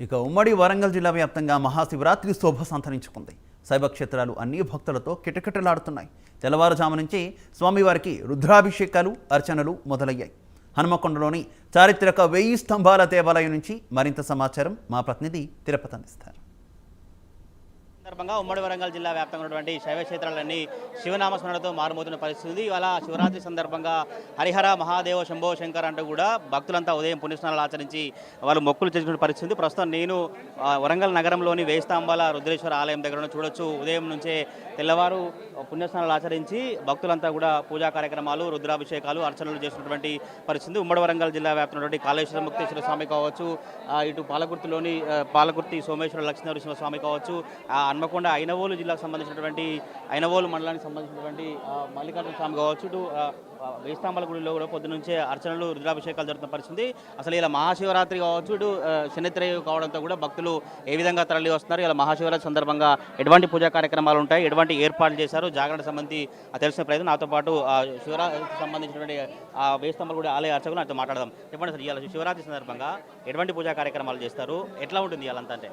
ఇక ఉమ్మడి వరంగల్ జిల్లా వ్యాప్తంగా మహాశివరాత్రి శోభ సంతరించుకుంది. శైవ క్షేత్రాలు అన్ని భక్తులతో కిటకిటలాడుతున్నాయి. తెల్లవారుజాము నుంచి స్వామివారికి రుద్రాభిషేకాలు అర్చనలు మొదలయ్యాయి. హనుమకొండలోని చారిత్రక వెయ్యి స్తంభాల దేవాలయం నుంచి మరింత సమాచారం మా ప్రతినిధి తిరుపతి అందిస్తారు. సందర్భంగా ఉమ్మడి వరంగల్ జిల్లా వ్యాప్తంగా ఉన్నటువంటి శైవ క్షేత్రాలన్నీ శివనామస్మరణతో మారుమోతున్న పరిస్థితి ఉంది ఇవాళ శివరాత్రి సందర్భంగా హరిహర మహాదేవ శంభో శంకర్ అంటూ కూడా భక్తులంతా ఉదయం పుణ్యస్నానాలు ఆచరించి వాళ్ళు మొక్కులు చేసుకునే పరిస్థితి ప్రస్తుతం నేను వరంగల్ నగరంలోని వేస్తాంబాల రుద్రేశ్వర ఆలయం దగ్గర చూడొచ్చు. ఉదయం నుంచే తెల్లవారు పుణ్యస్నానాలు ఆచరించి భక్తులంతా కూడా పూజా కార్యక్రమాలు రుద్రాభిషేకాలు అర్చనలు చేసినటువంటి పరిస్థితి ఉమ్మడి వరంగల్ జిల్లా వ్యాప్తున్నటువంటి కాళేశ్వర ముక్తేశ్వర స్వామి కావచ్చు. ఇటు పాలకుర్తిలోని పాలకుర్తి సోమేశ్వర లక్ష్మీనరసింహ స్వామి కావచ్చు. హన్మకొండ ఐనవోలు జిల్లాకు సంబంధించినటువంటి ఐనవోలు మండలానికి సంబంధించినటువంటి మల్లికార్జున స్వామి కావచ్చు ఇటు గుడిలో కూడా పొద్దు నుంచే అర్చనలు రుద్రాభిషేకాలు జరుగుతున్న పరిస్థితి. అసలు ఇలా మహాశివరాత్రి కావచ్చు ఇటు శనిత్రయ కావడంతో కూడా భక్తులు ఏ విధంగా తరలి వస్తున్నారు? ఇలా మహాశివరాత్రి సందర్భంగా ఎటువంటి పూజా కార్యక్రమాలు ఉంటాయి? ఎటువంటి ఏర్పాట్లు చేశారు? జాగరణ సంబంధించి తెలిసిన ప్రయత్నం. నాతో పాటు శివరాత్రికి సంబంధించినటువంటి ఆ గుడి ఆలయ అర్చకులు నాతో మాట్లాడదాం. చెప్పండి సార్ ఇవాళ శివరాత్రి సందర్భంగా ఎటువంటి పూజా కార్యక్రమాలు చేస్తారు? ఎట్లా ఉంటుంది ఇవాళంతా అంటే?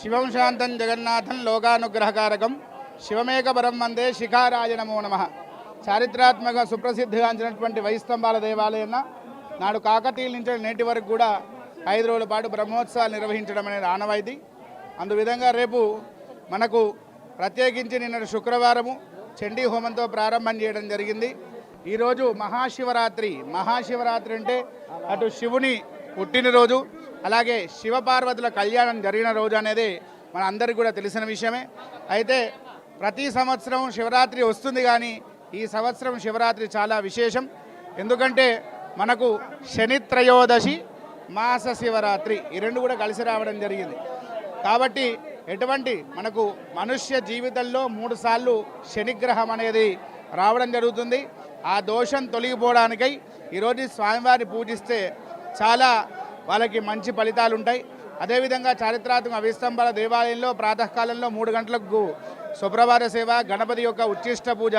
శివం శాంతం జగన్నాథం లోకానుగ్రహకారకం. శివమేకపరం వందే శిఖారాయ నమో నమ. చారిత్రాత్మక సుప్రసిద్ధిగాంచినటువంటి వైస్తంభాల దేవాలయం నాడు కాకతీయుల నుంచి నేటి వరకు కూడా ఐదు రోజుల పాటు బ్రహ్మోత్సవాలు నిర్వహించడం అనేది ఆనవాయితీ అందువిధంగా రేపు మనకు ప్రత్యేకించి నిన్న శుక్రవారము చండీ హోమంతో ప్రారంభం చేయడం జరిగింది. ఈరోజు మహాశివరాత్రి. మహాశివరాత్రి అంటే అటు శివుని పుట్టినరోజు అలాగే శివపార్వతుల కళ్యాణం జరిగిన రోజు అనేది మన అందరికీ కూడా తెలిసిన విషయమే. అయితే ప్రతి సంవత్సరం శివరాత్రి వస్తుంది కానీ ఈ సంవత్సరం శివరాత్రి చాలా విశేషం. ఎందుకంటే మనకు శని త్రయోదశి మాస శివరాత్రి ఈ రెండు కూడా కలిసి రావడం జరిగింది. కాబట్టి ఎటువంటి మనకు మనుష్య జీవితంలో మూడు సార్లు శనిగ్రహం అనేది రావడం జరుగుతుంది. ఆ దోషం తొలగిపోవడానికై ఈరోజు స్వామివారిని పూజిస్తే చాలా వాళ్ళకి మంచి ఫలితాలు ఉంటాయి. అదేవిధంగా చారిత్రాత్మక అవిస్తంభాల దేవాలయంలో ప్రాతకాలంలో మూడు గంటలకు సుప్రభాత సేవ గణపతి యొక్క ఉచ్చిష్ట పూజ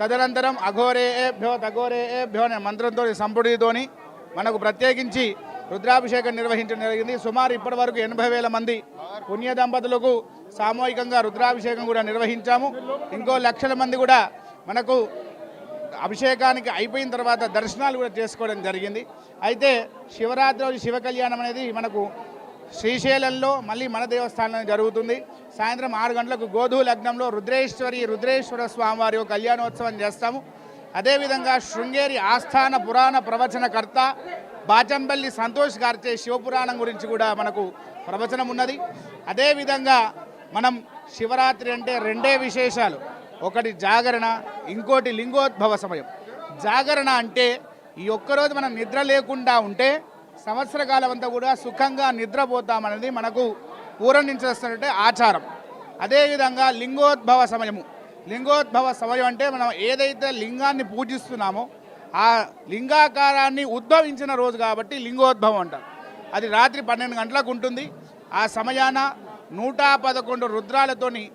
తదనంతరం అఘోరే భ్యో తఘోరే భ్యో అనే మంత్రంతో సంపుడితోని మనకు ప్రత్యేకించి రుద్రాభిషేకం నిర్వహించడం జరిగింది. సుమారు ఇప్పటి వరకు ఎనభై వేల మంది పుణ్య దంపతులకు సామూహికంగా రుద్రాభిషేకం కూడా నిర్వహించాము. ఇంకో లక్షల మంది కూడా మనకు అభిషేకానికి అయిపోయిన తర్వాత దర్శనాలు కూడా చేసుకోవడం జరిగింది. అయితే శివరాత్రి రోజు శివ కళ్యాణం అనేది మనకు శ్రీశైలంలో మళ్ళీ మన దేవస్థానంలో జరుగుతుంది. సాయంత్రం ఆరు గంటలకు గోధు లగ్నంలో రుద్రేశ్వరి రుద్రేశ్వర స్వామివారి యొక్క కళ్యాణోత్సవం చేస్తాము. అదేవిధంగా శృంగేరి ఆస్థాన పురాణ ప్రవచనకర్త బాచంపల్లి సంతోష్ గారిచే శివపురాణం గురించి కూడా మనకు ప్రవచనం ఉన్నది. అదేవిధంగా మనం శివరాత్రి అంటే రెండే విశేషాలు. ఒకటి జాగరణ ఇంకోటి లింగోద్భవ సమయం. జాగరణ అంటే ఈ ఒక్కరోజు మనం నిద్ర లేకుండా ఉంటే సంవత్సర కాలం అంతా కూడా సుఖంగా నిద్రపోతామనేది మనకు పూర్వం నుంచి వస్తున్నట్టే ఆచారం. అదేవిధంగా లింగోద్భవ సమయము. లింగోద్భవ సమయం అంటే మనం ఏదైతే లింగాన్ని పూజిస్తున్నామో ఆ లింగాకారాన్ని ఉద్భవించిన రోజు కాబట్టి లింగోద్భవం అంటారు. అది రాత్రి పన్నెండు గంటలకు ఉంటుంది. ఆ సమయాన నూట పదకొండు రుద్రాలతోని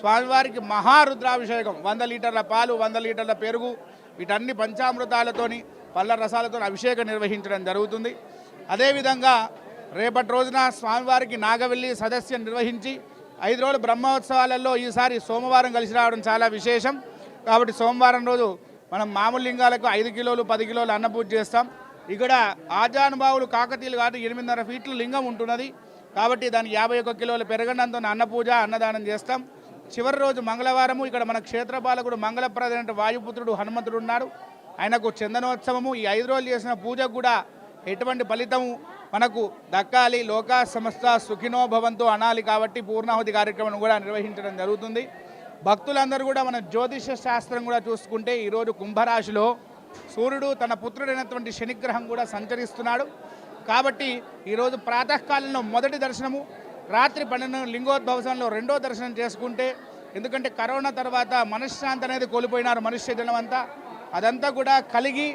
స్వామివారికి మహారుద్రాభిషేకం. వంద లీటర్ల పాలు వంద లీటర్ల పెరుగు వీటన్ని పంచామృతాలతోని పళ్ళ రసాలతో అభిషేకం నిర్వహించడం జరుగుతుంది. అదేవిధంగా రేపటి రోజున స్వామివారికి నాగవెల్లి సదస్యం నిర్వహించి ఐదు రోజుల బ్రహ్మోత్సవాలలో ఈసారి సోమవారం కలిసి రావడం చాలా విశేషం. కాబట్టి సోమవారం రోజు మనం మామూలు లింగాలకు ఐదు కిలోలు పది కిలోలు అన్నపూజ చేస్తాం. ఇక్కడ ఆజానుభావులు కాకతీయులు కాబట్టి ఎనిమిదిన్నర ఫీట్లు లింగం ఉంటున్నది. కాబట్టి దానికి యాభై ఒక్క కిలోల పెరగడంతో అన్నపూజ అన్నదానం చేస్తాం. చివరి రోజు మంగళవారము ఇక్కడ మన క్షేత్రపాలకుడు మంగళప్రద వాయుపుత్రుడు హనుమంతుడు ఉన్నాడు. ఆయనకు చందనోత్సవము. ఈ ఐదు రోజులు చేసిన పూజకు కూడా ఎటువంటి ఫలితము మనకు దక్కాలి. లోకా సమస్త సుఖినో భవంతు అనాలి కాబట్టి పూర్ణాహుతి కార్యక్రమం కూడా నిర్వహించడం జరుగుతుంది. భక్తులందరూ కూడా మన జ్యోతిష శాస్త్రం కూడా చూసుకుంటే ఈరోజు కుంభరాశిలో సూర్యుడు తన పుత్రుడైనటువంటి శనిగ్రహం కూడా సంచరిస్తున్నాడు. కాబట్టి ఈరోజు ప్రాతకాలంలో మొదటి దర్శనము రాత్రి పన్నెండు లింగోద్భవసంలో రెండో దర్శనం చేసుకుంటే ఎందుకంటే కరోనా తర్వాత మనశ్శాంతి అనేది కోల్పోయినారు మనుష్య జనం అంతా అదంతా కూడా కలిగి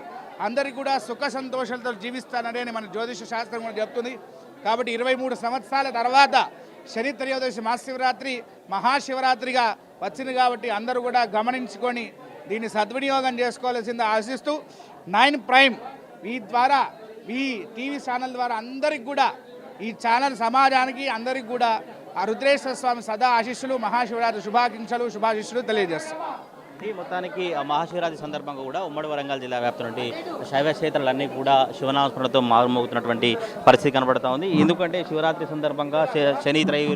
అందరికీ కూడా సుఖ సంతోషాలతో జీవిస్తానని మన జ్యోతిష శాస్త్రం కూడా చెప్తుంది. కాబట్టి ఇరవై మూడు సంవత్సరాల తర్వాత శని త్రయోదశి మహాశివరాత్రి మహాశివరాత్రిగా వచ్చింది కాబట్టి అందరూ కూడా గమనించుకొని దీన్ని సద్వినియోగం చేసుకోవాల్సింది ఆశిస్తూ నైన్ ప్రైమ్ ఈ ద్వారా ఈ టీవీ ఛానల్ ద్వారా అందరికి కూడా ఈ ఛానల్ సమాజానికి అందరికీ కూడా ఆ రుద్రేశ్వర స్వామి సదా ఆశిష్యులు మహాశివరాత్రి శుభాకాంక్షలు శుభాశిష్యులు తెలియజేస్తాం. ఈ మొత్తానికి మహాశివరాత్రి సందర్భంగా కూడా ఉమ్మడి వరంగల్ జిల్లా వ్యాప్తం నుండి శైవ క్షేత్రాలన్నీ కూడా శివనామస్మరణతో మారుమోగుతున్నటువంటి పరిస్థితి కనబడతా ఉంది. ఎందుకంటే శివరాత్రి సందర్భంగా శ- శని త్రయి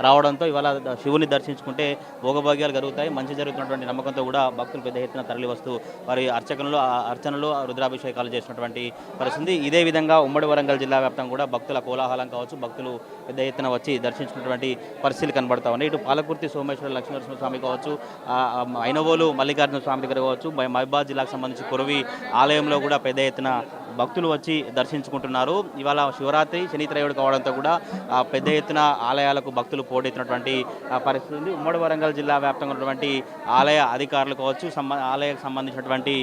రావడంతో ఇవాళ శివుని దర్శించుకుంటే భోగభాగ్యాలు జరుగుతాయి మంచి జరుగుతున్నటువంటి నమ్మకంతో కూడా భక్తులు పెద్ద ఎత్తున తరలి వస్తూ వారి అర్చకలు ఆ అర్చనలు రుద్రాభిషేకాలు చేసినటువంటి పరిస్థితి. ఇదే విధంగా ఉమ్మడి వరంగల్ జిల్లా వ్యాప్తం కూడా భక్తుల కోలాహలం కావచ్చు భక్తులు పెద్ద ఎత్తున వచ్చి దర్శించుకున్నటువంటి పరిస్థితులు కనబడతా ఉన్నాయి. ఇటు పాలకుర్తి సోమేశ్వర లక్ష్మీనరసింహ స్వామి కావచ్చు ఆ, ఐనవోలు మల్లికార్జున స్వామి దగ్గర కావచ్చు మహిబాద్ జిల్లాకు సంబంధించి కురవి ఆలయంలో కూడా పెద్ద ఎత్తున భక్తులు వచ్చి దర్శించుకుంటున్నారు. ఇవాళ శివరాత్రి శనిత్రయుడు కావడంతో కూడా పెద్ద ఎత్తున ఆలయాలకు భక్తులు పోటెత్తినటువంటి పరిస్థితి ఉంది. ఉమ్మడి వరంగల్ జిల్లా వ్యాప్తంగా ఉన్నటువంటి ఆలయ అధికారులు కావచ్చు సంబ ఆలయానికి సంబంధించినటువంటి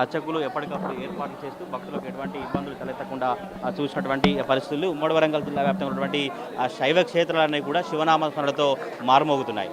అర్చకులు ఎప్పటికప్పుడు ఏర్పాట్లు చేస్తూ భక్తులకు ఎటువంటి ఇబ్బందులు తలెత్తకుండా చూసినటువంటి పరిస్థితులు. ఉమ్మడి వరంగల్ జిల్లా వ్యాప్తంగా ఉన్నటువంటి శైవ క్షేత్రాలన్నీ కూడా శివనామ స్మరణతో మారుమోగుతున్నాయి.